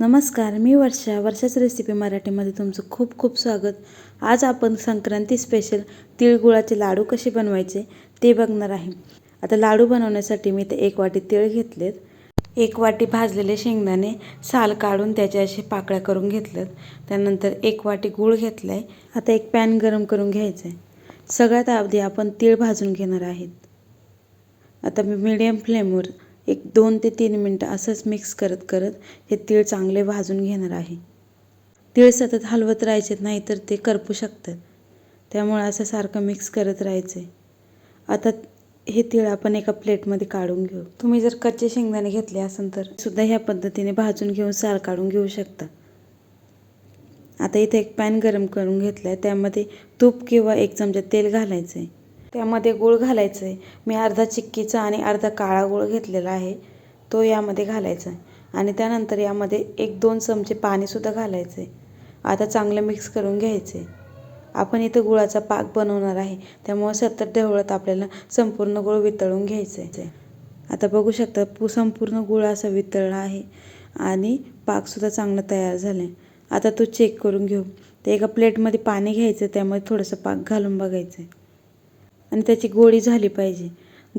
नमस्कार मी वर्षा. वर्षाच रेसिपी मराठीमध्ये तुमचं खूप खूप स्वागत. आज आपण संक्रांती स्पेशल तिळगुळाचे लाडू कसे बनवायचे ते बघणार आहे. आता लाडू बनवण्यासाठी मी ते एक वाटी तिळ घेतलेत. एक वाटी भाजलेले शेंगदाणे साल काढून त्याच्या असे पाकळ्या करून घेतल्यात त्यानंतर एक वाटी गूळ घेतला आहे आता एक पॅन गरम करून घ्यायचं आहे सगळ्यात आधी आपण तीळ भाजून घेणार आहेत. आता मी मीडियम फ्लेमवर एक दोन ते तीन मिनटं असंच मिक्स करत करत हे तीळ चांगले भाजून घेणार आहे. तीळ सतत हलवत राहायचे नाही तर ते करपू शकतात. त्यामुळे असं सारखं मिक्स करत राहायचे. आता हे तीळ आपण एका प्लेटमध्ये काढून घेऊ. तुम्ही जर कच्चे शेंगदाणे घेतले असेल तर सुद्धा ह्या पद्धतीने भाजून घेऊन साल काढून घेऊ शकता. आता इथे एक पॅन गरम करून घेतला आहे त्यामध्ये तूप किंवा एक चमचा तेल घालायचं आहे त्यामध्ये गूळ घालायचं आहे मी अर्धा चिक्कीचा आणि अर्धा काळा गूळ घेतलेला आहे. तो यामध्ये घालायचा आहे. आणि त्यानंतर यामध्ये एक दोन चमचे पाणीसुद्धा घालायचं आहे आता चांगलं मिक्स करून घ्यायचं आहे आपण इथं गुळाचा पाक बनवणार आहे. त्यामुळं सतत ढवळत आपल्याला संपूर्ण गुळ वितळून घ्यायचं आहे आता बघू शकता पू संपूर्ण गुळ असा वितळला आहे. आणि पाकसुद्धा चांगलं तयार झालं आहे आता तो चेक करून घेऊ. ते एका प्लेटमध्ये पाणी घ्यायचं त्यामध्ये थोडंसं पाक घालून बघायचं आहे आणि त्याची गोळी झाली पाहिजे.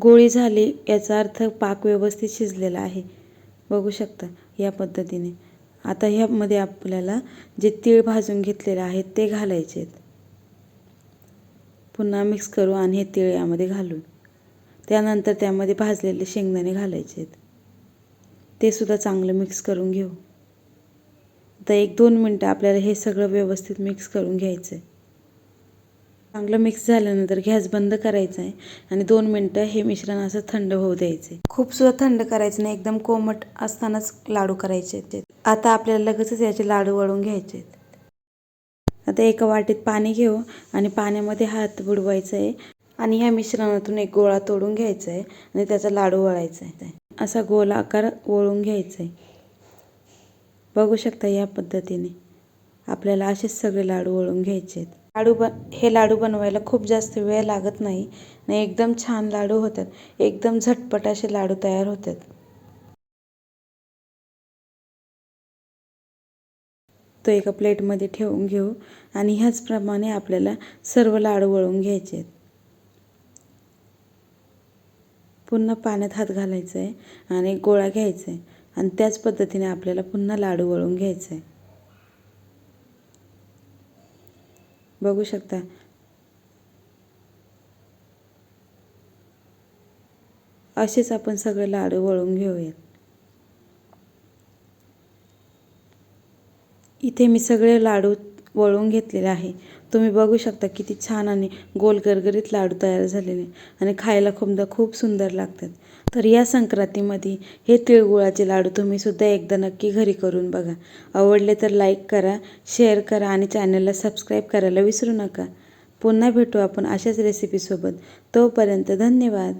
गोळी झाली याचा अर्थ पाक व्यवस्थित शिजलेला आहे. बघू शकता या पद्धतीने. आता ह्यामध्ये आपल्याला जे तीळ भाजून घेतलेले आहेत ते घालायचे आहेत. पुन्हा मिक्स करू आणि हे तीळ यामध्ये घालू त्यानंतर त्यामध्ये भाजलेले शेंगदाणे घालायचे आहेत. ते सुद्धा चांगलं मिक्स करून घेऊ. आता एक दोन मिनटं आपल्याला हे सगळं व्यवस्थित मिक्स करून घ्यायचं आहे चांगलं मिक्स झाल्यानंतर गॅस बंद करायचा आहे आणि दोन मिनटं हे मिश्रण असं थंड होऊ द्यायचे खूप सुद्धा थंड करायचं नाही एकदम कोमट असतानाच लाडू करायचे आता आपल्याला लगेचच याचे लाडू वळून घ्यायचे आहेत. आता एका वाटीत पाणी घेऊ आणि पाण्यामध्ये हात बुडवायचा आहे आणि ह्या मिश्रणातून एक गोळा तोडून घ्यायचा आहे आणि त्याचा लाडू वळायचा आहे असा गोल आकार वळून घ्यायचा आहे बघू शकता या पद्धतीने आपल्याला असेच सगळे लाडू वळून घ्यायचे आहेत. लाडू बन हे लाडू बनवायला खूप जास्त वेळ लागत नाही. आणि एकदम छान लाडू होतात. एकदम झटपट असे लाडू तयार होतात. तो एका प्लेटमध्ये ठेवून घेऊ आणि ह्याचप्रमाणे आपल्याला सर्व लाडू वळून घ्यायचे आहेत. पुन्हा पाण्यात हात घालायचा आहे आणि गोळा घ्यायचा आहे आणि त्याच पद्धतीने आपल्याला पुन्हा लाडू वळून घ्यायचे आहे बघू शकता. असेच आपण सगळे लाडू वळून घेऊयात. इथे मी सगळे लाडू वळून घेतलेले आहे. तुम्ही बघू शकता किती छान आणि गोल गरगरीत लाडू तयार झालेले आणि खायला खूपदा खूप सुंदर लागतात. तर या संक्रांतीमध्ये हे तिळगुळाचे लाडू तुम्हीसुद्धा एकदा नक्की घरी करून बघा. आवडले तर लाईक करा शेअर करा आणि चॅनलला सबस्क्राईब करायला विसरू नका. पुन्हा भेटू आपण अशाच रेसिपीसोबत तोपर्यंत धन्यवाद.